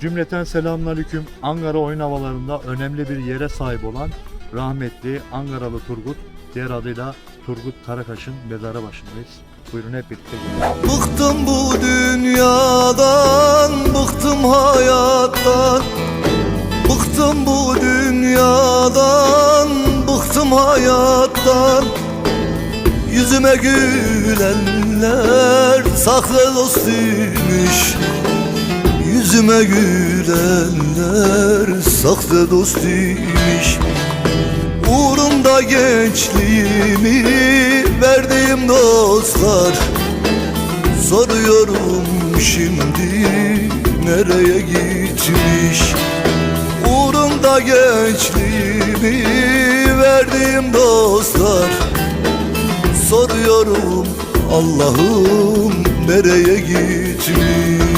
Cümleten selamünaleyküm. Ankara oyun havalarında önemli bir yere sahip olan rahmetli Ankaralı Turgut, diğer adıyla Turgut Karakaş'ın mezarı başındayız. Buyurun hep birlikte gidelim. Bıktım bu dünyadan, bıktım hayattan Bıktım bu dünyadan, bıktım hayattan Yüzüme gülenler saklı dostuymuş Yüzüme gülenler saklı dostuymuş Uğrumda gençliğimi verdiğim dostlar. Soruyorum şimdi nereye gitmiş? Uğrumda gençliğimi verdiğim dostlar. Soruyorum Allah'ım nereye gitmiş